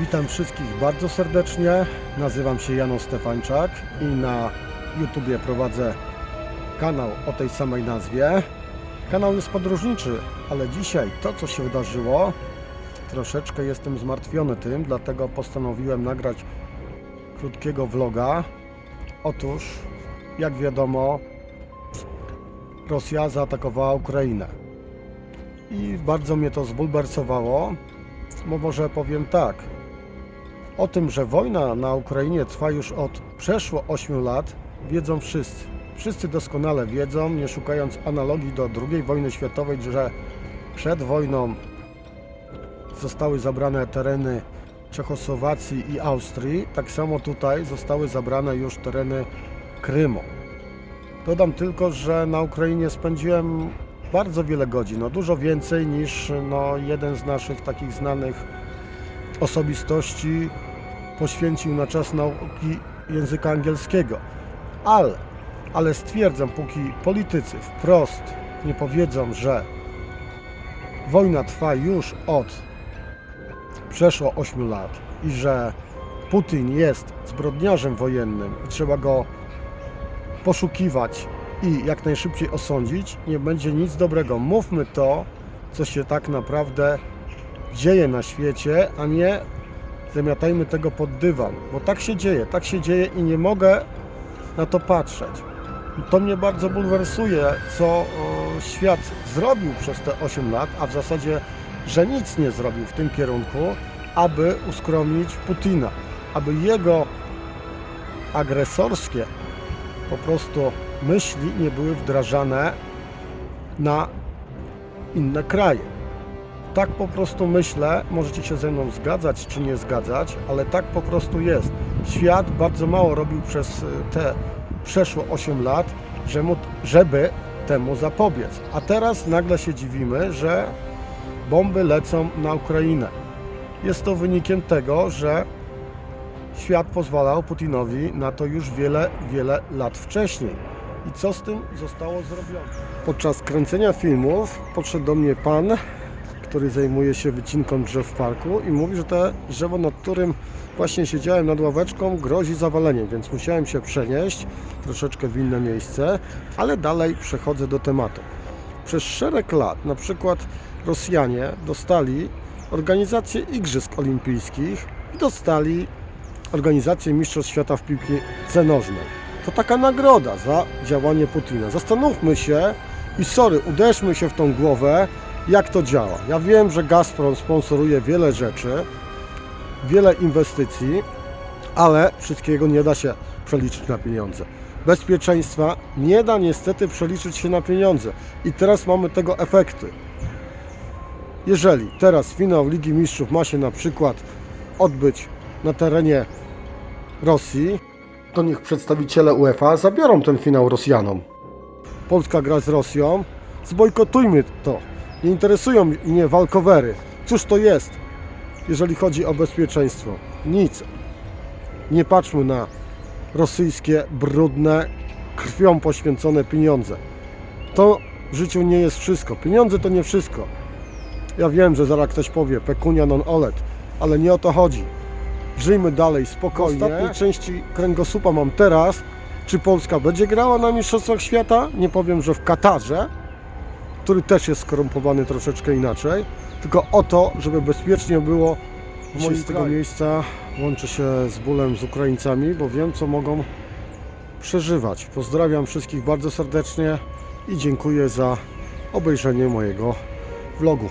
Witam wszystkich bardzo serdecznie. Nazywam się Jano Stefańczak i na YouTubie prowadzę kanał o tej samej nazwie. Kanał jest podróżniczy, ale dzisiaj to, co się wydarzyło, troszeczkę jestem zmartwiony tym, dlatego postanowiłem nagrać krótkiego vloga. Otóż, jak wiadomo, Rosja zaatakowała Ukrainę. I bardzo mnie to zbulwersowało, bo może powiem tak. O tym, że wojna na Ukrainie trwa już od przeszło 8 lat, wiedzą wszyscy. Wszyscy doskonale wiedzą, nie szukając analogii do II wojny światowej, że przed wojną zostały zabrane tereny Czechosłowacji i Austrii. Tak samo tutaj zostały zabrane już tereny Krymu. Dodam tylko, że na Ukrainie spędziłem bardzo wiele godzin, no dużo więcej niż no, jeden z naszych takich znanych osobistości poświęcił na czas nauki języka angielskiego. Ale, ale stwierdzam, póki politycy wprost nie powiedzą, że wojna trwa już od przeszło 8 lat i że Putin jest zbrodniarzem wojennym i trzeba go poszukiwać i jak najszybciej osądzić, nie będzie nic dobrego. Mówmy to, co się tak naprawdę dzieje na świecie, a nie zamiatajmy tego pod dywan, bo tak się dzieje, tak się dzieje i nie mogę na to patrzeć. To mnie bardzo bulwersuje, co świat zrobił przez te 8 lat, a w zasadzie, że nic nie zrobił w tym kierunku, aby uskromnić Putina, aby jego agresorskie po prostu myśli nie były wdrażane na inne kraje. Tak po prostu myślę, możecie się ze mną zgadzać czy nie zgadzać, ale tak po prostu jest. Świat bardzo mało robił przez y, te przeszło 8 lat, żeby temu zapobiec. A teraz nagle się dziwimy, że bomby lecą na Ukrainę. Jest to wynikiem tego, że świat pozwalał Putinowi na to już wiele, wiele lat wcześniej. I co z tym zostało zrobione? Podczas kręcenia filmów podszedł do mnie pan, który zajmuje się wycinką drzew w parku i mówi, że to drzewo, nad którym właśnie siedziałem nad ławeczką, grozi zawaleniem, więc musiałem się przenieść troszeczkę w inne miejsce, ale dalej przechodzę do tematu. Przez szereg lat, na przykład Rosjanie dostali organizację Igrzysk Olimpijskich i dostali organizację Mistrzostw Świata w piłce nożnej. To taka nagroda za działanie Putina. Zastanówmy się i sorry, uderzmy się w tą głowę, jak to działa. Ja wiem, że Gazprom sponsoruje wiele rzeczy, wiele inwestycji, ale wszystkiego nie da się przeliczyć na pieniądze. Bezpieczeństwa nie da niestety przeliczyć się na pieniądze. I teraz mamy tego efekty. Jeżeli teraz finał Ligi Mistrzów ma się na przykład odbyć na terenie Rosji, to niech przedstawiciele UEFA zabiorą ten finał Rosjanom. Polska gra z Rosją, zbojkotujmy to. Nie interesują mnie walkowery. Cóż to jest, jeżeli chodzi o bezpieczeństwo? Nic. Nie patrzmy na rosyjskie, brudne, krwią poświęcone pieniądze. To w życiu nie jest wszystko. Pieniądze to nie wszystko. Ja wiem, że zaraz ktoś powie pecunia non olet, ale nie o to chodzi. Żyjmy dalej spokojnie. W ostatniej części kręgosłupa mam teraz, czy Polska będzie grała na Mistrzostwach Świata. Nie powiem, że w Katarze, który też jest skorumpowany troszeczkę inaczej, tylko o to, żeby bezpiecznie było w moim z tego miejsca łączę się z bólem z Ukraińcami, bo wiem, co mogą przeżywać. Pozdrawiam wszystkich bardzo serdecznie i dziękuję za obejrzenie mojego vlogu.